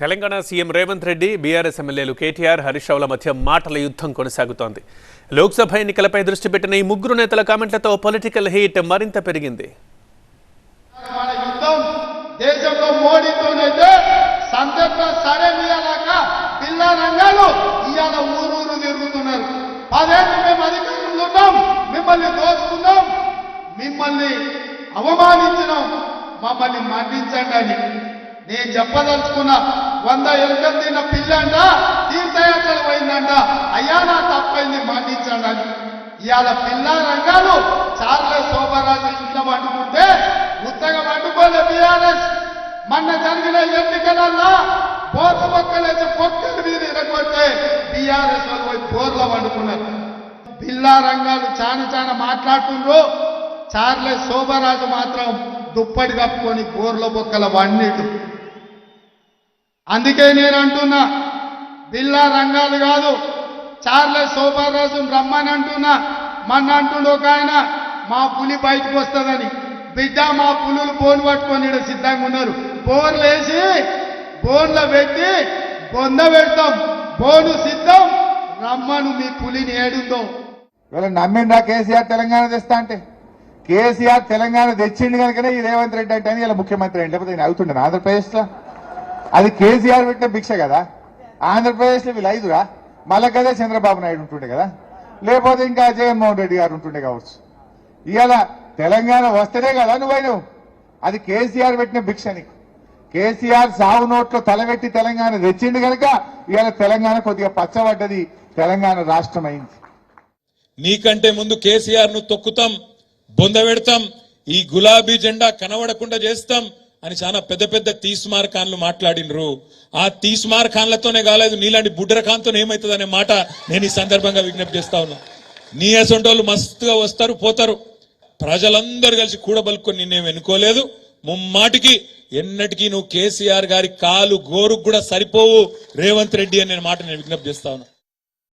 Telangana CM Revanth Reddy BRS ఎమ్మెల్యేలు కేటీఆర్ హరీష్ రావుల మధ్య మాటల యుద్ధం కొనసాగుతోంది. లోక్సభ ఎన్నికలపై దృష్టి పెట్టిన ఈ ముగ్గురు నేతల కామెంట్లతో పొలిటికల్ హీట్ మరింత పెరిగింది. మన మిమ్మల్ని దోచుకున్నాం మిమ్మల్ని అవమానించినాం మమ్మల్ని మన్నించండి అని నేను చెప్పదలుచుకున్నా వంద ఎలుకలు తిన్న పిల్లంట తీర్థయాత్రలు పోయిందంట. అయ్యా నా తప్పైంది మన్నించండి అని. ఇవాళ పిల్ల రంగాలు చార్లే శోభరాజు ఇంట్లో పండుకుంటే ఉత్తగా వండుకోలే బీఆర్ఎస్. మొన్న జరిగిన ఎన్నికలల్లా పోత మొక్కలేసి పొక్కలు మీరు ఇరగొట్టే బీఆర్ఎస్ వాళ్ళు పోయి బోర్ల పండుకున్నారు పిల్లా రంగాలు చాన చాన మాట్లాడుతుండ్రు. చార్లే శోభరాజు మాత్రం దుప్పటి కప్పుకొని బోర్ల బొక్కల వండిటు అందుకే నేను అంటున్నా బిల్లా రంగాలు కాదు చార్లే శోభారాజు రమ్మని అంటున్నా మన అంటుండు ఒక ఆయన మా పులి బయటకు వస్తుందని. బిడ్డ మా పులులు బోన్ పట్టుకొని సిద్ధంగా ఉన్నారు. బోన్లు వేసి బోన్లో పెట్టి బొంద పెడతాం. బోను సిద్ధం రమ్మను మీ పులిని ఏడుందో. వీళ్ళు నమ్మిండా కేసీఆర్ తెలంగాణ తెస్తా అంటే కేసీఆర్ తెలంగాణ తెచ్చిండు కనుకనే ఈ రేవంత్ రెడ్డి అంటే ఇలా ముఖ్యమంత్రి అంటే లేకపోతే నేను అవుతుండే ఆంధ్రప్రదేశ్లో? అది కేసీఆర్ పెట్టిన భిక్ష కదా. ఆంధ్రప్రదేశ్లో వీళ్ళు ఐదురా? మళ్ళా కదా చంద్రబాబు నాయుడు ఉంటుండే కదా. లేకపోతే ఇంకా జగన్మోహన్ రెడ్డి గారు ఉంటుండే కావచ్చు. ఇవాళ తెలంగాణ వస్తేనే కదా నువ్వు అది కేసీఆర్ పెట్టిన భిక్ష నీకు. కేసీఆర్ సాగు నోట్లో తలబెట్టి తెలంగాణ తెచ్చిండు కనుక ఇవాళ తెలంగాణ కొద్దిగా పచ్చబడ్డది తెలంగాణ రాష్ట్రం అయింది నీకంటే ముందు కేసీఆర్ను తొక్కుతాం బొందబెడతాం ఈ గులాబీ జెండా కనబడకుండా చేస్తాం అని చాలా పెద్ద పెద్ద తీస్మార్ ఖాన్లు మాట్లాడినరు. ఆ తీస్మార్ ఖాన్లతోనే కాలేదు నీలాంటి బుడ్డరఖాన్తో ఏమవుతుంది అనే మాట నేను ఈ సందర్భంగా విజ్ఞప్తి చేస్తా ఉన్నా. నీ అసొంటోళ్ళు మస్తుగా వస్తారు పోతారు. ప్రజలందరూ కలిసి కూడబలుకొని నిన్నేం ఎన్నుకోలేదు. ముమ్మాటికి ఎన్నటికీ నువ్వు కేసీఆర్ గారి కాలు గోరుకు కూడా సరిపోవు రేవంత్ రెడ్డి అనే మాట నేను విజ్ఞప్తి చేస్తా ఉన్నా.